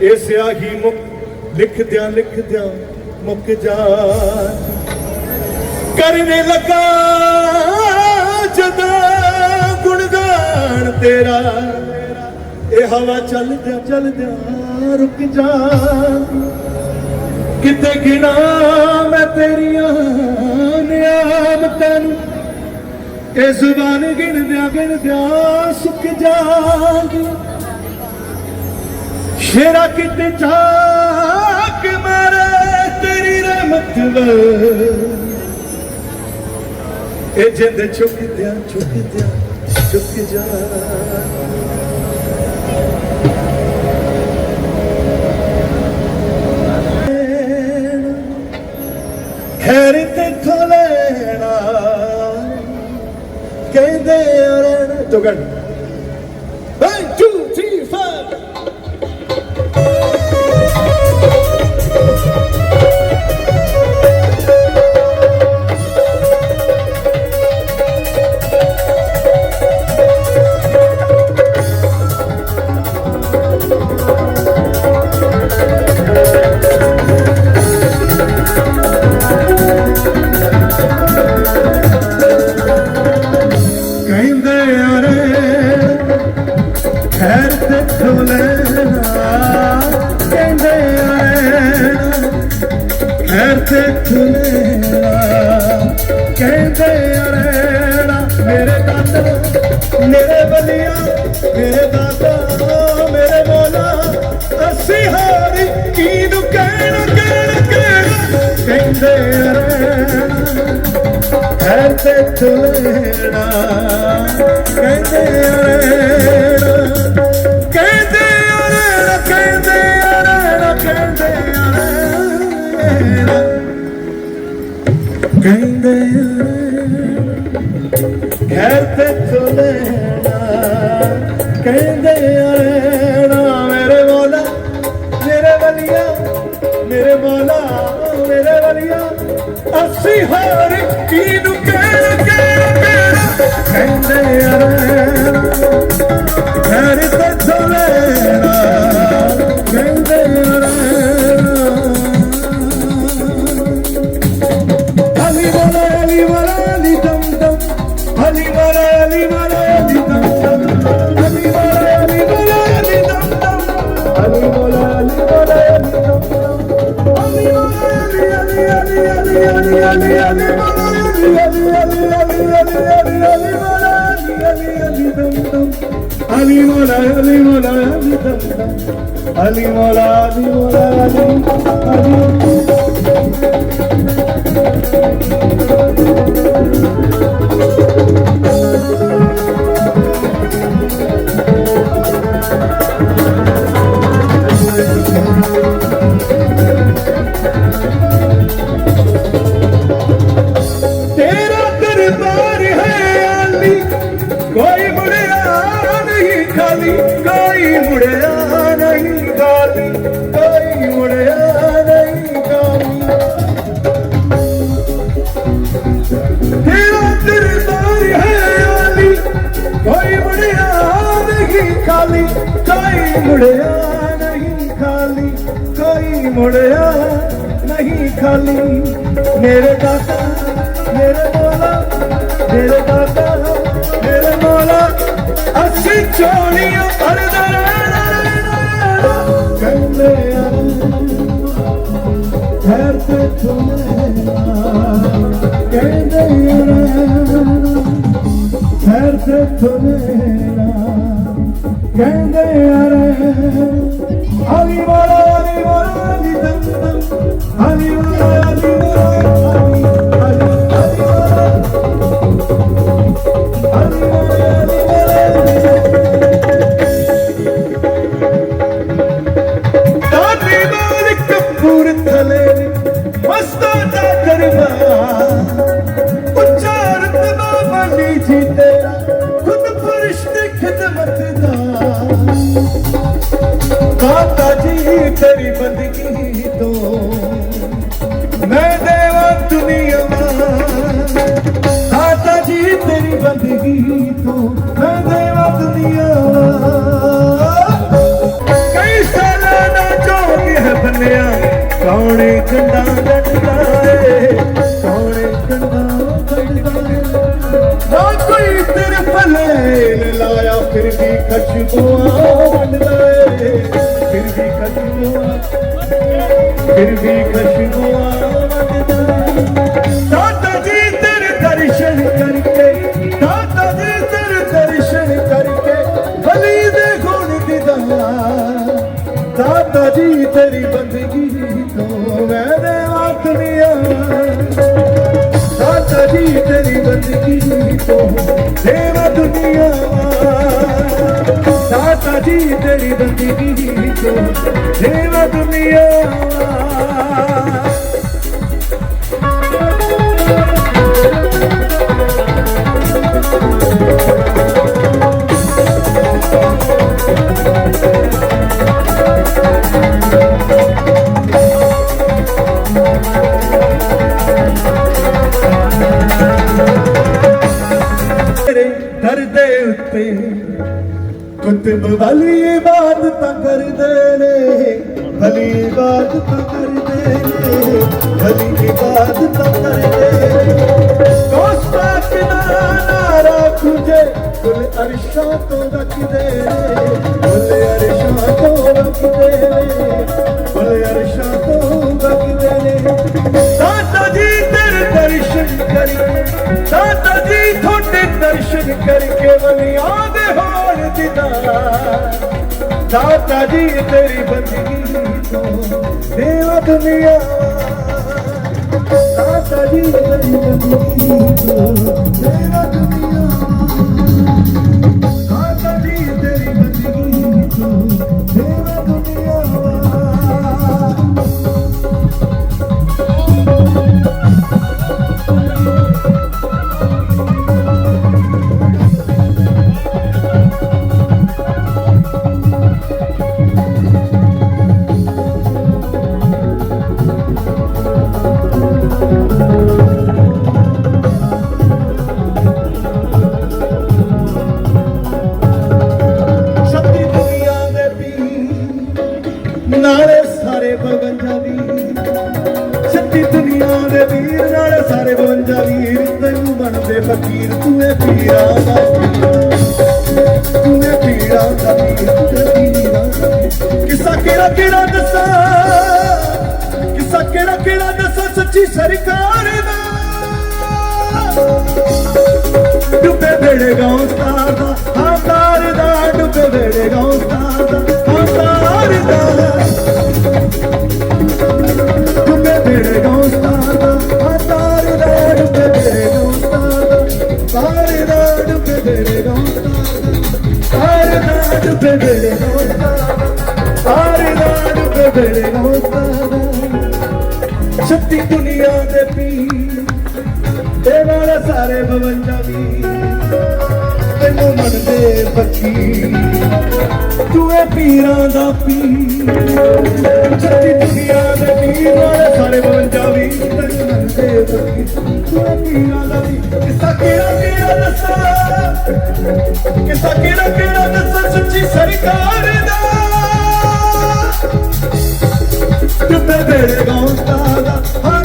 ਇਹ ਸਿਆਹੀ ਮੁਕ ਲਿਖਦਿਆਂ ਲਿਖਦਿਆਂ ਮੁੱਕ ਜਾ ਕਰਨੇ ਲੱਗਾ ਜਦੋਂ ਗੁਣਗਾਨ ਤੇਰਾ। ਇਹ ਹਵਾ ਚੱਲਦਿਆਂ ਚੱਲਦਿਆਂ ਰੁਕ ਜਾ। ਕਿਤੇ ਗਿਣਾ ਮੈਂ ਤੇਰੀਆਂ ਨਿਆਮਤਾਂ ਨੂੰ। ਇਹ ਜ਼ੁਬਾਨ ਗਿਣਦਿਆਂ ਗਿਣਦਿਆਂ ਸੁੱਕ ਜਾਗੀ। ਸ਼ੇਰਾ ਕਿਤੇ ਚਾਕ ਮਾਰੇ ਤੇਰੀ ਰਹਿਮਤ ਵੱਲ। ਇਹ ਜਿੰਦ ਚੁੱਕਦਿਆਂ ਚੁੱਕਦਿਆਂ ਚੁੱਕ ਜਾ। ਖੈਰ ਤੇ ਲੈਣਾ ਕਹਿੰਦੇ ਅਰਨ ਤੋਂ ਖੈਰ ਤੇ ਕਹਿੰਦੇ ਅਰੇ ਮੇਰੇ ਦਾਤਾ ਮੇਰੇ ਬਲੀਆ, ਮੇਰੇ ਦਾਤਾ ਮੇਰੇ ਮੋਲਾ ਅਸੀਂ ਹਾਰੀ ਕੀ ਨੂੰ ਕਹਿਣਾ, ਕਹਿਣ ਕਹਿਣ, ਕਹਿੰਦੇ ਅਰੇ ਹੈ ਤੇ ਕਹਿੰਦੇ ਅਰੇਣਾ ਹੈ ਕਹਿੰਦੇ ਅਰੇਣਾ ਮੇਰੇ ਮੌਲਾ ਮੇਰੇ ਵਲੀਆ, ਮੇਰੇ ਮੌਲਾ ਮੇਰੇ ਵਲੀਆ। ਅਸੀਂ ਹਰ ਕੀ ਨੂੰ ਕਹਿਣ ਕਹਿਣ ਕਹਿਣ। ਕਹਿੰਦੇ ਅਰੇ ਘਰ ਤੇ ਚਲੇਣਾ Ali mola ali mola ali mola ali mola ali ali mola ਤੇਰਾ ਦਰਬਾਰ ਹੈ ਆਲੀ। ਕੋਈ ਮੁੜਿਆ ਨਹੀਂ ਖਾਲੀ, ਕੋਈ ਮੁੜਿਆ ਨਹੀਂ ਖਾਲੀ, ਕੋਈ ਮੁੜਿਆ ਨਹੀਂ ਖਾਲੀ। ਮੇਰੇ ਦਾਤਾ ਮੇਰੇ ਮੌਲਾ, ਮੇਰੇ ਦਾਤਾ ਮੇਰੇ ਮੌਲਾ, ਅਸੀਂ ਚੋਲੀਆਂ ਭਰਦਾ ਘਰ ਤੇ ਚੁਣੇਗਾ ਕਹਿੰਦੇ ਅਰੇ ਹਲੀ ਵਾਲਾ ਹਲੀ ਵਾਲਾ ਹਲੀ ਦਮ ਦਮ ਹਲੀ ਵਾਲਾ ਹਲੀ ਵਾਲਾ ਹਲੀ ਹਲੀ ਵਾਲਾ ਜੀ ਤੇਰਾ ਖਿਦਮਤ ਦਾ। ਮਾਤਾ ਜੀ, ਤੇਰੀ ਬੰਦਗੀ ਤੋਂ ਮੈਂ ਦੇਵਾਂ ਦੁਨੀਆ ਮਾਤਾ ਜੀ, ਤੇਰੀ ਬੰਦਗੀ ਤੋਂ ਮੈਂ ਦੇਵਾਂ ਦੁਨੀਆ ਕਈ ਸਾਲਾਂ ਦਾ ਜੋਗ ਹੈ ਬੰਨਿਆ, ਕੌਣੇ ਕੰਡਾ ਡਟਦਾ ਏ ਤੇਰੇ ਭਲੇ ਨੇ ਲਾਇਆ, ਫਿਰ ਵੀ ਖੁਸ਼ਬੂਆਂ ਵੰਡਦਾ ਏ ਫਿਰ ਵੀ ਖੁਸ਼ਬੂਆਂ ਫਿਰ ਵੀ ਖੁਸ਼ਬੂਆਂ ਜੀ ਤੇਰੀ ਬੰਦਗੀ ਤੋਂ ਸੇਵਾ ਦੁਨੀਆ ਦੁਨੀਆ ਦੇ ਹੋਣ ਜਿਨਾ ਦਾਤਾ ਜੀ ਤੇਰੀ ਬੰਦਗੀ ਤੋਂ ਦੇਵਾ ਦੁਨੀਆ। ਦਾਤਾ ਜੀ ਤੇਰੀ ਬੰਦਗੀ ਤੋਂ ਦੇਵਾ ਦੁਨੀਆ। 캐릭터 ਦੇ ਬੱਚੀ ਤੂੰ ਇਹ ਪੀਰਾਂ ਦਾ ਪੀਰ ਜੱਤੀ ਦੁਨੀਆ ਦੇ ਪੀਰ ਨਾਲ ਸਾਰੇ 52 ਵੀ। ਤਨ ਦੇ ਤੂੰ ਇਹ ਪੀਰਾਂ ਦਾ ਪੀਰ ਕਿਸਾ ਕਿਹੜਾ ਕਿਹੜਾ ਦੱਸਾ? ਕਿਸਾ ਕਿਹੜਾ ਕਿਹੜਾ ਦੱਸਾ? ਸੱਚੀ ਸਰਕਾਰ ਦਾ। ਤੇ ਬੇੜੇ ਦਾ। ਹਾਂ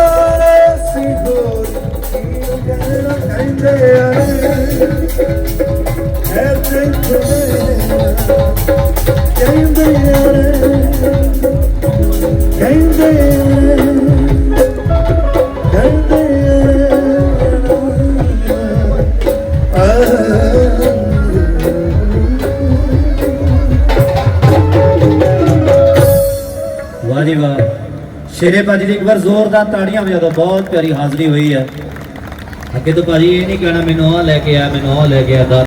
ਵਾਹ ਜੀ ਵਾਹ। ਸ਼ੇਰੇ ਭਾਜੀ ਦੀ ਇੱਕ ਵਾਰ ਜ਼ੋਰਦਾਰ ਤਾੜੀਆਂ ਵਜਾ ਦਿਓ ਬਹੁਤ ਪਿਆਰੀ ਹਾਜ਼ਰੀ ਹੋਈ ਹੈ। ਅੱਗੇ ਤੋਂ ਭਾਜੀ ਇਹ ਨਹੀਂ ਕਹਿਣਾ ਮੈਨੂੰ ਆਹ ਲੈ ਕੇ ਆ, ਮੈਨੂੰ ਆਹ ਲੈ ਕੇ ਆ ਦਾ